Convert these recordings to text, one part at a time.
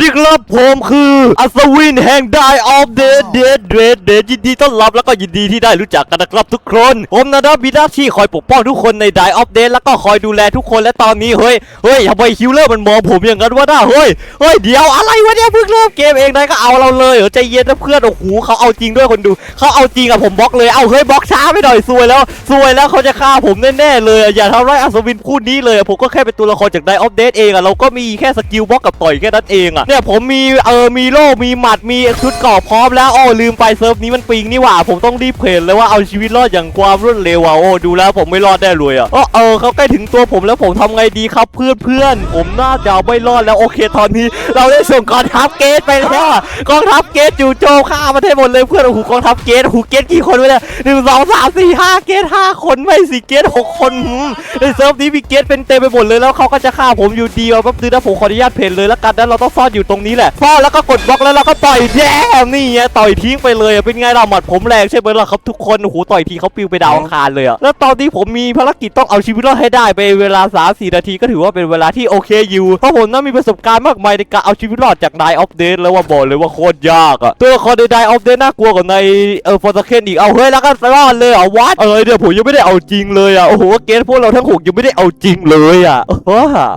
ดีครับผมคืออัศวินแห่ง Die of the Dead Dead Dead ยินดีต้อนรับแล้วก็ยินดีที่ได้รู้จักกันนะครับทุกคน ผมนะครับมีหน้าที่คอยปกป้องทุกคนใน Die of Dead แล้วก็คอยดูแลทุกคนและตอนนี้เฮ้ยเฮ้ยทำไมฮิลเลอร์มันมองผมอย่างนั้นวะน้าเฮ้ยเฮ้ยเดี๋ยวอะไรวะเนี่ยเพิ่งเริ่มเกมเองนายก็เอาเราเลยเหรอใจเย็นนะเพื่อนโอ้โหเขาเอาจริงด้วยคนดูเขาเอาจริงอะผมบล็อกเลยเอาเฮ้ยบล็อกช้าไปหน่อยซวยแล้วซวยแล้วเขาจะฆ่าผมแน่ๆเลยอย่าทำร้ายอัศวินผู้นี้เลยผมก็แค่เป็นตัวละครจาก Die of Dead เองอะเราก็มีแค่สกิลบล็อกกับต่อยแค่นั้นเองอะเนี่ยผมมีเออมีโล่มีหมัดมีชุดเกราะพร้อมแล้วอ้อลืมไปเซิร์ฟนี้มันปิงนี่หว่า ผมต้องรีบเพลนเลยว่าเอาชีวิตรอดอย่างความรวดเร็วอะโอ้ดูแล้วผมไม่รอดแน่เลยอะเออเออเขาใกล้ถึงตัวผมแล้วผมทำไงดีครับเพื่อนเพื่อนผมน่าจะไม่รอดแล้วโอเคตอนนี้ เราได้ส่งกองทัพเกตไปแล้วอะกองทัพเกตจู่โจมฆ่าประเทศหมดเลยเพื่อนโอ้โหกองทัพเกตโอ้โหเกตกี่คนวะเนี่ยหนึ่งสองสามสี่ห้าเกตห้าคนไม่สิเกตหกคนหืมในเซิร์ฟนี้มีเกตเป็นเต็มไปหมดเลยแล้วเขาก็จะฆ่าผมอยู่ดีเอาแป๊บนึงนะผมขออนุญาตเพนเลยแล้วกันนะเราต้องซ่อนอยู่ตรงนี้แหละซ่อแล้วก็กดบล็อกแล้วเราก็ต่อยแย่นี่ไงต่อยทิ้งไปเลยเป็นไงเราหมัดผมแรงใช่ไหมล่ะครับทุกคนโอ้โหต่อยทีเขาปิวไปดาวอังคารเลยอะแล้วตอนนี้ผมมีภารกิจต้องเอาชีวิตรอดให้ได้ไปเวลา3 4นาทีก็ถือว่าเป็นเวลาที่โอเคอยู่เพราะผมน่ามีประสบการณ์มากมายในการเอาชีวิตรอดจาก Die of Dead แล้วว่าบอกเลยว่าโคตรยากอะตัวละครใน Die of Dead น่ากลัวกว่าในเออฟอร์สเคนอีกเอาเฮ้ยแล้วก็รอดเลยเหรอวัดเออเดี๋ยวผมยังไม่ได้เอาจริงเลยอะโอ้โหเกณฑ์พวกเราทั้งหกยังไม่ได้เอาจริงเลยอะ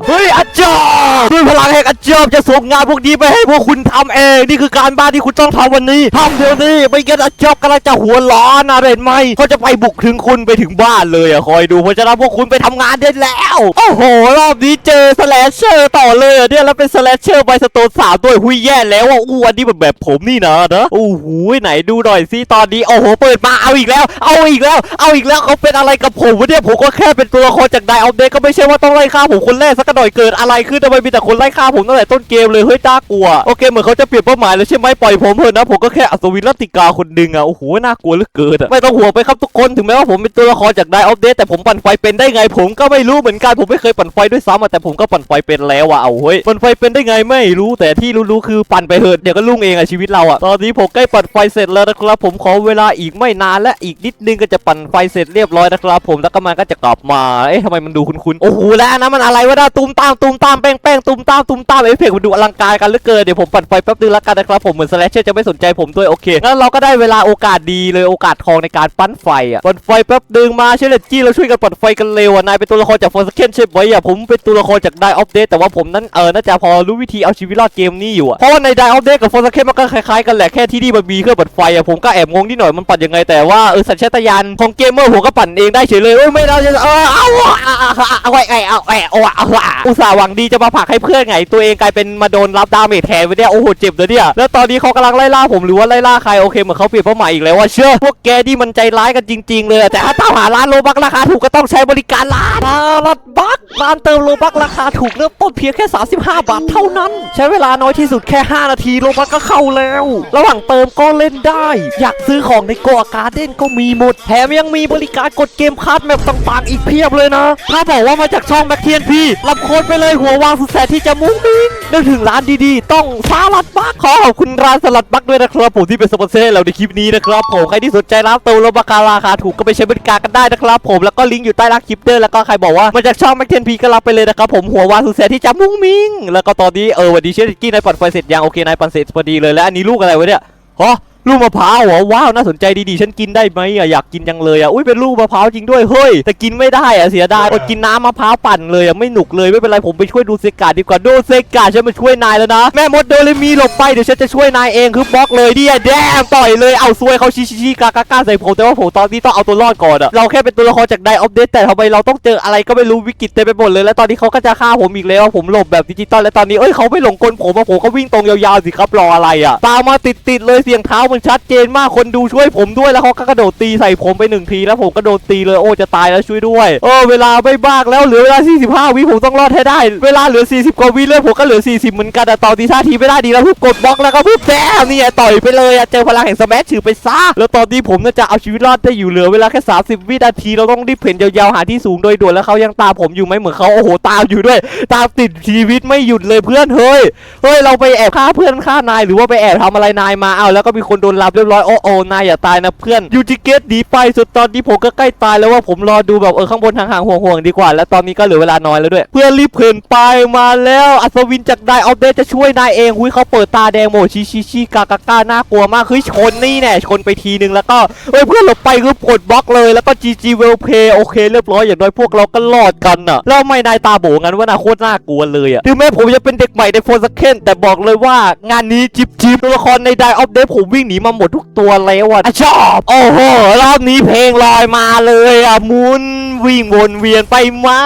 เฮ้ยอาจารย์ด้วยพลังแห่งอาจารย์จะส่งงานพวกนี้ไปให้พวกคุณทำเอง นี่คือการบ้านที่คุณต้องทำวันนี้ทำเดี๋ยวนี้ไม่งั้นอาจารย์กำลังจะหัวร้อนนะเห็นไหมเขาจะไปบุกถึงคุณไปถึงบ้านเลยอะคอยดูเพราะฉะนั้นพวกคุณไปทำงานได้แล้ว โอ้โห รอบนี้เจอสแลชเชอร์ต่อเลยเนี่ยแล้วเป็นสแลชเชอร์ใบสโตนสามด้วยหุยแย่แล้วอะอู้อันนี้แบบแบบผมนี่นะนะโอ้โหไหนดูหน่อยสิตอนนี้โอ้โหเปิดมาเอาอีกแล้ว เอาอีกแล้ว เอาอีกแล้วเขาเป็นอะไรกับผมวะเนี่ยผมก็แค่เป็นตัวละครจากไดออฟเดก็ไม่ใช่ว่าต้องไล่ฆ่าผมคนแรกสักหน่อยเกิดอะไรขึ้นทำไมมีแต่คนไล่ฆ่าผมตั้งแต่ต้นเกมเลยเฮ้ยน่ากลัวโอเคเหมือนเขาจะเปลี่ยนเป้าหมายแล้วใช่ไหมปล่อยผมเถอะนะผมก็แค่อัศวินรัติกาคนหนึ่งอะโอ้โหน่ากลัวเหลือเกินอะไม่ต้องห่วงไปครับทุกคนถึงแม้ว่าผมเป็นตัวละครจากไดออฟเดตแต่ผมปั่นไฟเป็นได้ไง ผมก็ไม่รู้เหมือนกันผมไม่เคยปั่นไฟด้วยซ้ำอะแต่ผมก็ปั่นไฟเป็นแล้วอะเอาเฮ้ยปั่นไฟเป็นได้ไงไม่รู้แต่ที่รู้ๆคือปั่นไปเถอะเดี๋ยวก็ลุ่งเองอะชีวิตเราอะตอนนี้ผมใกล้ปั่นไฟเสร็จแล้วนะครับผมขอเวลาอีกไม่นานและอีกนิดนึงก็จะปั่นไฟเสร็จเรียบร้อยนะครับผมแล้วก็มันก็จะกลับมาเอ๊ะทำไมมันดูคุ้นๆโอ้โหแล้วอันนะมันอะไรวะนะตูมตามตูมตามแป้งแป้งตูมตามตูมตามเอฟเฟกต์มันดูอลังการกันเหลือเกินเดี๋ยวผมปั่นไฟแป๊บนึงแล้วกันนะครับผมเหมือนสแลชเชอร์จะไม่สนใจผมด้วยโอเคงั้นเราก็ได้เวลาโอกาสดีเลยโอกาสทองในการปั้นไฟอะปั่นไฟแป๊บนึงมาเชลเลตจี้เราช่วยกันปั่นไฟกันเร็วอะนายเป็นตัวละครจากฟอร์สเคนใช่ไหมอะผมเป็นตัวละครจากไดออฟเดตแต่ว่าผมนั้นเออน่าจะพอรู้วิธีเอาชีวิตรอดเกมนี้อยู่อะเพราะว่าในไดออฟเดตกับฟอร์สเคนมันก็คล้ายๆกันแหละแค่ที่นี่มันมีเครื่องปั่นไฟอะผมก็แอบงงนิดหน่อยมันปั่นยังไงแต่ว่าเออสัญชาตญาณของเกมเมอร์ผมก็ปั่นเองได้เฉยเลยเอ้ยไม่ได้เออเอาเอาไว้ไอ้เอาไอ้เอาเอาอุตส่าห์หวังดีจะมาผักให้เพื่อนไงตัวเองกลายเป็นมาโดนรับดาเมจแทนไปเนี่ยโอ้โหเจ็บเลยเนี่ยแล้วตอนนี้เขากำลังไล่ล่าผมหรือว่าไล่ล่าใครโอเคเหมือนเขาเปลี่ยนเป้าหมายอีกแล้วว่าเชื่อพวกแกนี่มันใจร้ายกันจริง ๆ เลยแต่ถ้าตามหาร้านโลบักราคาถูกก็ต้องใช้บริการร้านร้านบักร้านเติมโลบักราคาถูกเริ่มต้นเพียงแค่ 35 บาทเท่านั้น ใช้เวลาน้อยที่สุดแค่ 5 นาทีโลบักก็เข้าแล้ว ระหว่างเติมก็เล่นได้ อยากซื้อของในโกอาการ์เด้นก็มีหมดแถมยังมีบริการกดเกมคัสแมปต่างๆ อีกเพียบเลยนะ ถ้าบอกว่ามาจากช่องแบ็คเทียนพี่รับโค้ดไปเลยหัววางสุดแสนที่จะมุ้งมิ้งนึกถึงร้านดีๆ ต้องสลัดบักขอขอบคุณร้านสลัดบักด้วยนะครับผมที่เป็นสปอนเซอร์ให้เราในคลิปนี้นะครับผมใครที่สนใจร้านเติมโรบักราคาถูกก็ไปใช้บริการกันได้นะครับผมแล้วก็ลิงก์อยู่ใต้ล่างคลิปเดอร์แล้วก็ใครบอกว่ามาจากช่องแม็กเทียนพีก็รับไปเลยนะครับผมหัววานสุดแสนที่จะมุ้งมิ้งแล้วก็ตอนนี้เออวันดีเชฟกี้นายปั่นไฟเสร็จยังโอเคนายปั่นเสร็จพอดีเลยแล้วอันนี้ลูกอะไรวะเนี่ยฮะ ลูกมะพร้าวเหรอว้าวน่าสนใจดีๆฉันกินได้ไหมอะอยากกินจังเลยอะอุ้ยเป็นลูกมะพร้าวจริงด้วยเฮ้ยแต่กินไม่ได้อะเสียดายอดกินน้ำมะพร้าวปั่นเลยอะไม่หนุกเลยไม่เป็นไรผมไปช่วยดูเซกาดีกว่าดูเซกาฉันมาช่วยนายแล้วนะแม่มดโดเรมีหลบไปเดี๋ยวฉันจะช่วยนายเองคือบล็อกเลยดิแดมต่อยเลยเอาซวยเขาชี้ชี้กากากาใส่ผมแต่ว่าผมตอนนี้ต้องเอาตัวรอดก่อนอะเราแค่เป็นตัวละครจากไดออฟเดตแต่ทำไมเราต้องเจออะไรก็ไม่รู้วิกฤตเต็มไปหมดเลยแล้วตอนนี้เขาก็จะฆ่าผมอีกแล้วผมหลบแบบดิจิตอลแล้วตอนนี้เอ้ยเขาไม่หลงกลผมอะผมก็วิ่งตรงยาวๆสิครับรออะไรอะตามมาติดๆเลยเสียงเท้ามันชัดเจนมากคนดูช่วยผมด้วยแล้วเขาก็กระโดดตีใส่ผมไปหนึ่งทีแล้วผมก็โดนตีเลยโอ้จะตายแล้วช่วยด้วยเออเวลาไม่บ้ากแล้วเหลือเวลา 45 วิผมต้องรอดให้ได้ เวลาเหลือ 40 กว่าวิเลยผมก็เหลือ 40 เหมือนกันแต่ตอนตีท่าทีไม่ได้ดีแล้วปุ๊บกดบล็อกแล้วก็ปุ๊บแต้มนี่ไงต่อยไปเลยอะเจอพลังแห่งสมัชถือไปซะแล้วตอนนี้ผมจะเอาชีวิตรอดได้อยู่เหลือเวลาแค่ 30 วินาทีเราต้องรีบเพ่นยาวๆหาที่สูงโดยด่วนแล้วเขายังตามผมอยู่ไหมเหมือนเขาโอ้โหตามอยู่ด้วย ตามติดชีวิตไม่หยุดเลยเพื่อนเฮ้ยเฮ้ยเราไปแอบฆ่าเพื่อนฆ่านายหรือว่าไปแอบทำอะไรนายมาเอาแล้วก็มีคนโดนลับเรียบร้อยโอ้โอ้นายอย่าตายนะเพื่อนยูจิเกตหนีไปสุดตอนนี้ผมก็ใกล้ตายแล้วว่าผมรอดูแบบเออข้างบนห่างๆห่วงๆดีกว่า แล้วตอนนี้ก็เหลือเวลาน้อยแล้วด้วย เพื่อนรีบเพ่นไปมาแล้วอัศวินจากไดออฟเดจะช่วยนายเองหุยเขาเปิดตาแดงโมชิชิชิกากาก้าน่ากลัวมากเฮ้ยชนนี่แน่ชนไปทีนึงแล้วก็เฮ้ยเพื่อนหลบไปคือกดบล็อกเลยแล้วก็ GG well play โอเคเรียบร้อยอย่างน้อยพวกเราก็รอดกันน่ะแล้วไม่นายตาโบงั้นว่าน่าโคตรน่ากลัวเลยอะถึงแม้ผมจะเป็นเด็กใหม่ในโฟร์สเคนแต่บอกเลยว่างานนี้จิบจิบตัวละครในไดออฟเดผมวิ่งหนีมาหมดทุกตัวแล้วอะอะชอบ โอ้โห รอบนี้เพลงลอยมาเลยอะหมุนวิ่งวนเวียนไปมา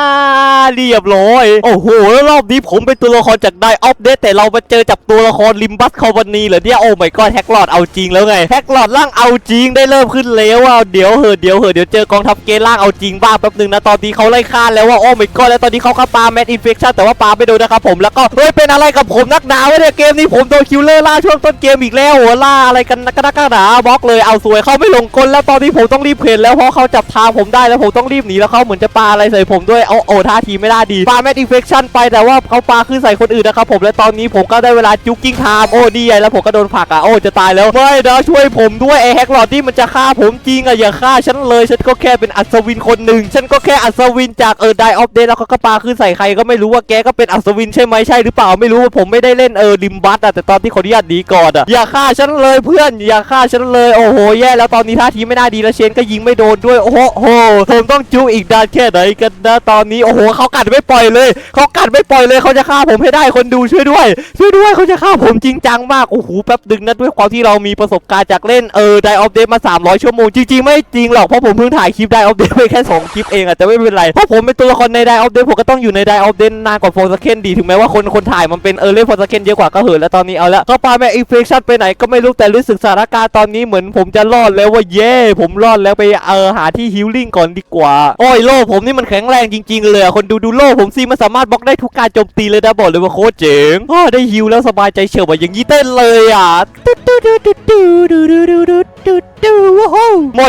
เรียบร้อย โอ้โหแล้วรอบนี้ผมเป็นตัวละครจากไดออฟเดแต่เรามาเจอจับตัวละครลิมบัสคอมพานีเหรอเนี่ยโอ้ไม่ก็แฮกหลอดเอาจริงแล้วไงแฮกหลอดร่างเอาจริงได้เริ่มขึ้นแล้วอะเดี๋ยวเหอะเดี๋ยวเหอะเดี๋ยวเจอกองทัพเกย์ร่างเอาจริงบ้างแป๊บนึงนะตอนนี้เขาไล่ฆ่าแล้วว่าโอ้ไม่ก็แล้วตอนนี้เขาเข้าปาแมดอินเฟคชั่นแต่ว่าปาไม่โดนนะครับผมแล้วก็เฮ้ยเป็นอะไรกับผมนักหนาวะเนี่ยเกมนี้ผมโดนคิวเลอร์ล่าช่วงต้นเกมอีกแล้วหัวล่าอะไรกันนักนักหนาบล็อกเลยเอาสวยเข้าไม่ลงกลแล้วตอนนี้ผมต้องรีบเพนแล้วเพราะเขาจับทางผมได้แล้วผมต้องรีบหนีแล้วเขาเหมือนจะปาอะไรใส่ผมด้วยเอาโอ้ท่าทีไม่ได้ดีปาแมดอินเฟคชั่นไปแต่ว่าเขาปาขึ้นใส่คนอื่นนะครับผมและตอนนี้ผมก็ได้เวลาจุกกิ้งไทม์โอ้ดีไงแล้วผมก็โดนผลักอะโอ้จะตายแล้วไม่นะช่วยผมด้วยไอ้แฮกหลอดที่มันจะฆ่าผมจริงอะอย่าฆ่าฉันเลยฉันก็แค่เป็นอัศวินคนหนึ่งฉันก็แค่อัศวินจากเออไดออฟเดแล้วเขาก็ปาขึ้นใส่ใครก็ไม่รู้ว่าแกก็เป็นอัศวินใช่ไหมใช่หรือเปล่าไม่รู้ว่าผมไม่ได้เล่นเออลิมบัสอะแต่ตอนที่ขออนุญาตหนีก่อนอะอย่าฆ่าฉันเลยเพื่อนอย่าฆ่าฉันเลย โอ้โห แย่แล้วตอนนี้ท่าทีไม่น่าดีแล้วเชนก็ยิงไม่โดนด้วย โอ้โหโหผมต้องจูอีกดานแค่ไหนกันนะตอนนี้ โอ้โหเขากัดไม่ปล่อยเลย เขากัดไม่ปล่อยเลยเขาจะฆ่าผมให้ได้คนดูช่วยด้วย ช่วยด้วยเขาจะฆ่าผมจริงจังมาก โอ้โห แป๊บดึงนะด้วยความที่เรามีประสบการณ์จากเล่นเออไดออฟเดมา 300 ชั่วโมง จริง ๆ ไม่จริงหรอกเพราะผมเพิ่งถ่ายคลิปไดออฟเดไปแค่ 2 คลิปเองอะแต่ไม่เป็นไร เพราะผมเป็นตัวละครในไดออฟเดผมก็ต้องอยู่ในไดออฟเดนานกว่าโฟร์สเคนดีถึงแม้ว่าคนคนถ่ายมันเป็นเออเล่นโฟร์สเคนเยอะกว่าก็เหอะแล้วตอนนี้เอาละก็ปาแม่อินเฟคชั่นไปไหนก็ไม่รู้แต่รู้สึกสถานการณ์ตอนนี้เหมือนผมจะรอดแล้วว่าเย่ผมรอดแล้วไปเออหาที่ฮิลลิ่งก่อนดีกว่าโอ้ยโล่ผมนี่มันแข็งแรงจริง ๆ เลยคนดูดูโล่ผมซีมันสามารถบล็อกได้ทุกการโจมตีเลยนะบอกเลยว่าโคตรเจ๋งได้ฮิลแล้วสบายใจเฉียวแบบอย่างนี้เต้นเลยอะดูดูดูดูดูดู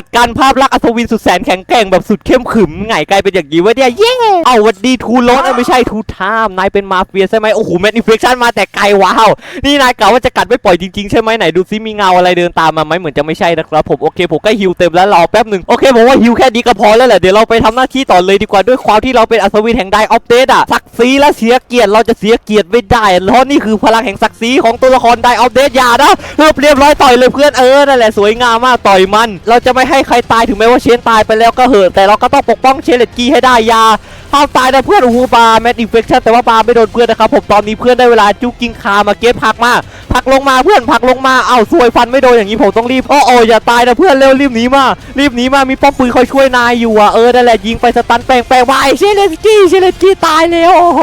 ดการภาพลักษณ์อัศวินสุดแสนแข็งแกร่งแบบสุดเข้มขึมไงกลายเป็นอย่างนี้วะเนี่ยเย้เอาวันดีทูโรสไม่ใช่ทูไทม์นายเป็นมาเฟียใช่ไหมโอ้โหแมนอินเฟคชั่นมาแต่ไกลว้าวนี่นายกล่าวว่าจะกัดไม่ปล่อยจริงๆใช่ไหมไหนดูซิมีเงาอะไรเดินตามมาไหมเหมือนจะไม่ใช่นะครับผมโอเคผมก็ฮิวเต็มแล้วรอแป๊บหนึ่งโอเคผมว่าฮิวแค่นี้ก็พอแล้วแหละเดี๋ยวเราไปทำหน้าที่ต่อเลยดีกว่าด้วยความที่เราเป็นอัศวินแห่งไดออฟเดตอะศักดิ์ศรีและเสียเกียรติเราจะเสียเกียรติไม่ได้เพราะนี่คือพลังแห่งศักดิ์ศรีของตัวละครไดออฟเดตอย่านะเรียบเรียบร้อยต่อยเลยเพื่อนเออนั่นแหละสวยงามมากต่อยมัน เราจะไม่ให้ใครตายถึงแม้ว่าเชนตายไปแล้วก็เหอะแต่เราก็ต้องปกป้องเชนเลตกี้ให้ได้ยา ห้ามตายนะเพื่อนโอ้โหปาแมดอินเฟคชั่นแต่ว่าปาไม่โดนเพื่อนนะครับผมตอนนี้เพื่อนได้เวลาจุกกิงคามาเก็บผักมาผักลงมาเพื่อนผักลงมาเอ้าซวยฟันไม่โดนอย่างนี้ผมต้องรีบโอ้โออย่าตายนะเพื่อนเร็วรีบหนีมารีบหนีมามีป้อมปืนคอยช่วยนายอยู่อะเออนั่นแหละยิงไปสตันแปลงแปลงวายเชเลสกี้เชเลสกี้ตายแล้วโอ้โห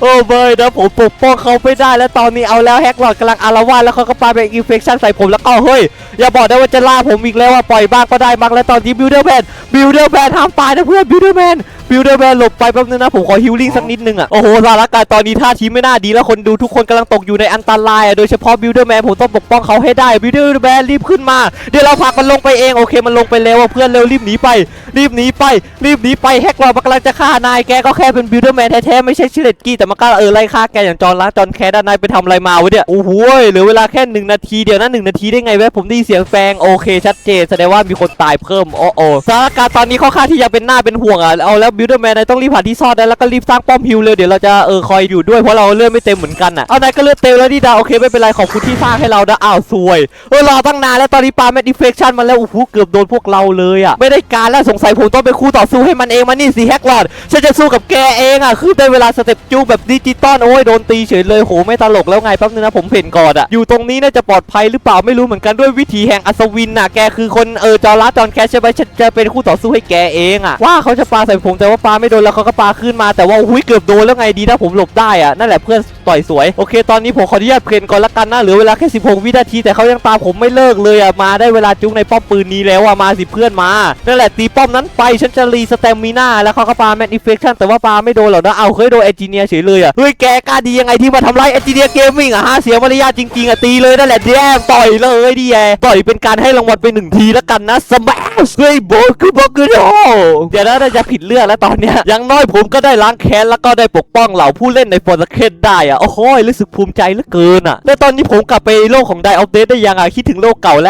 โอ้เบยนะผมปกป้องเขาไม่ได้แล้วตอนนี้เอาแล้วแฮกหลอดกำลังอารวาสแล้วเขาก็ปาแมดอินเฟคชั่นใส่ผมแล้วก็เฮ้ยอย่าบอกได้ว่าจะล่าผมอีกแล้วว่าปล่อยบ้างก็ได้บ้างแล้วตอนนี้บิวเดอร์แมนบิวเดอร์แมนห้ามตายนะเพื่อนบิวเดอร์แมน บิลเดอร์แมนหลบไปแป๊บนึงนะ ผมขอฮิลลิ่งสักนิดนึงอะ โอ้โหสถานการณ์ตอนนี้ท่าทีไม่น่าดีแล้วคนดูทุกคนกำลังตกอยู่ในอันตรายอะ โดยเฉพาะบิลเดอร์แมนผมต้องปกป้องเขาให้ได้บิลเดอร์แมนรีบขึ้นมา เดี๋ยวเราผลักมันลงไปเอง โอเคมันลงไปแล้วเพื่อนเร็วรีบหนีไป รีบหนีไป รีบหนีไปแฮกเรามันกำลังจะฆ่านายแกก็แค่เป็นบิลเดอร์แมนแท้ๆไม่ใช่ชิเลตกี้แต่มันก็เออไล่ฆ่าแกอย่างจอร์ล้างจอนแคด้านนายไปทำอะไรมาวะเนี่ยโอ้โหเหลือเวลาแค่หนึ่งนาทีเดียวนะหนึ่งนาทีได้ไงแวะผมได้ยินเสียงแฟงโอเคชัดเจนแสดงว่ามีคนตายเพิ่มโอ้โอสถานการณ์ตอนนี้ค่อนข้าที่จะเป็นหน้าเป็นห่วงอะเอาแล้วบิลเดอร์แมนนายต้องรีบหาที่ซ่อนได้แล้วก็รีบสร้างป้อมฮิลเลยเดี๋ยวเราจะเออคอยอยู่ด้วยเพราะเราเลือนไม่เต็มเหมือนกันอะเอานายก็เลือนเต็มแล้วนี่ดาโอเคไม่เป็นไรขอบคุณที่สร้างให้เรานะอ้าวสวยเออรอตั้งนานแล้วตอนนี้ปาแมดิเฟคชั่นมาแล้วโอ้โหเกือบโดนพวกเราเลยอะไม่ได้การแล้วสงสัยผมต้องไปคู่ต่อสู้ให้มันเองมานี่สิแฮกลอดฉันจะสู้กับแกเองอะคือได้เวลาสเต็ปจูแบบดิจิตอลโอ้ยโดนตีเฉยเลยโหไม่ตลกแล้วไงแป๊บนึงนะผมเห็นก่อนอะอยู่ตรงนี้น่าจะปลอดภัยหรือเปล่าไม่รู้เหมือนกันด้วยวิธีแห่งอัศวินน่ะแกคือคนเออจอร์ลาจอนแคชใช่ไหมฉันจะเป็นคู่ต่อสู้ให้แกเองอะว่าเขาจะปาใส่ผมแต่ว่าปลาไม่โดนแล้วเขาก็ปลาขึ้นมาแต่ว่าอุ้ยเกือบโดนแล้วไงดีถ้าผมหลบได้อะนั่นแหละเพื่อนต่อยสวยโอเคตอนนี้ผมขออนุญาตเพลนก่อนละกันนะเหลือเวลาแค่ 16 วินาทีแต่เขายังตามผมไม่เลิกเลยอะมาได้เวลาจุกในป้อมปืนนี้แล้วอะมาสิเพื่อนมานั่นแหละตีป้อมนั้นไปฉันจะรีสเตมิน่าแล้วเขาก็ปาแมนอิเฟคชั่นแต่ว่าปาไม่โดนหรอกนะเอาเคยโดนเอจิเนียเฉยเลยอะเฮ้ยแกกล้าดียังไงที่มาทำร้ายเอจิเนียเกมมิ่งอะฮะเสียมารยาทจริงๆอะตีเลยนั่นแหละแย่ต่อยเลยดิแย่ต่อยเป็นการให้รางวัลไปหนึ่งทีแล้วกันนะสมัชเฮ้ยโบคือโบคือโอ้เดี๋ยวนะน่าจะผิดเรื่องแล้วตอนเนี้ยยังน้อยผมก็ได้ล้างแค้นแล้วก็ได้ปกป้องเหล่าผู้เล่นในฟอร์สเคนได้อะโอ้โหรู้สึกภูมิใจเหลือเกินอะแล้วตอนนี้ผมกลับไปโลกของไดออฟเดตได้ยังอะคิดถึงโลกเก่าและ